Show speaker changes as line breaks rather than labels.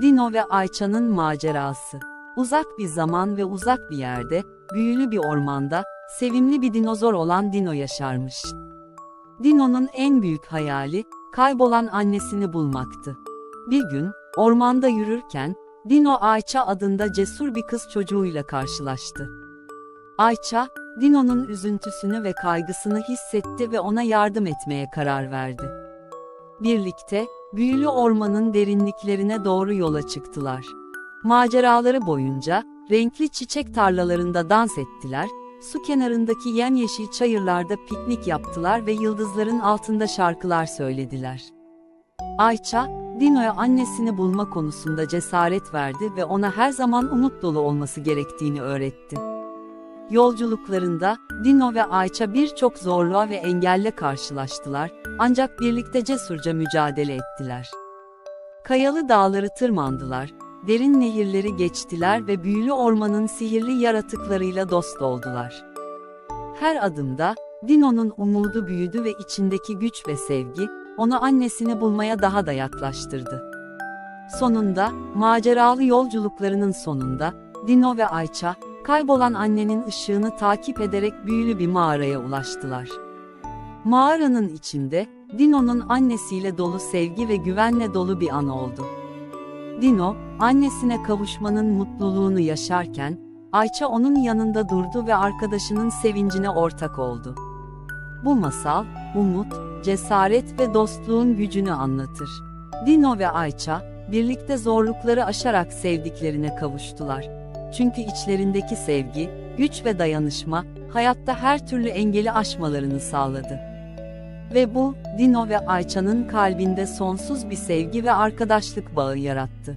Dino ve Ayça'nın macerası. Uzak bir zaman ve uzak bir yerde, büyülü bir ormanda, sevimli bir dinozor olan Dino yaşarmış. Dino'nun en büyük hayali, kaybolan annesini bulmaktı. Bir gün, ormanda yürürken, Dino Ayça adında cesur bir kız çocuğuyla karşılaştı. Ayça, Dino'nun üzüntüsünü ve kaygısını hissetti ve ona yardım etmeye karar verdi. Birlikte, büyülü ormanın derinliklerine doğru yola çıktılar. Maceraları boyunca, renkli çiçek tarlalarında dans ettiler, su kenarındaki yemyeşil çayırlarda piknik yaptılar ve yıldızların altında şarkılar söylediler. Ayça, Dino'ya annesini bulma konusunda cesaret verdi ve ona her zaman umut dolu olması gerektiğini öğretti. Yolculuklarında, Dino ve Ayça birçok zorluğa ve engelle karşılaştılar, ancak birlikte cesurca mücadele ettiler. Kayalı dağları tırmandılar, derin nehirleri geçtiler ve büyülü ormanın sihirli yaratıklarıyla dost oldular. Her adımda, Dino'nun umudu büyüdü ve içindeki güç ve sevgi, onu annesini bulmaya daha da yaklaştırdı. Sonunda, maceralı yolculuklarının sonunda, Dino ve Ayça, kaybolan annenin ışığını takip ederek büyülü bir mağaraya ulaştılar. Mağaranın içinde, Dino'nun annesiyle dolu sevgi ve güvenle dolu bir an oldu. Dino, annesine kavuşmanın mutluluğunu yaşarken, Ayça onun yanında durdu ve arkadaşının sevincine ortak oldu. Bu masal, umut, cesaret ve dostluğun gücünü anlatır. Dino ve Ayça, birlikte zorlukları aşarak sevdiklerine kavuştular. Çünkü içlerindeki sevgi, güç ve dayanışma, hayatta her türlü engeli aşmalarını sağladı. Ve bu, Dino ve Ayça'nın kalbinde sonsuz bir sevgi ve arkadaşlık bağı yarattı.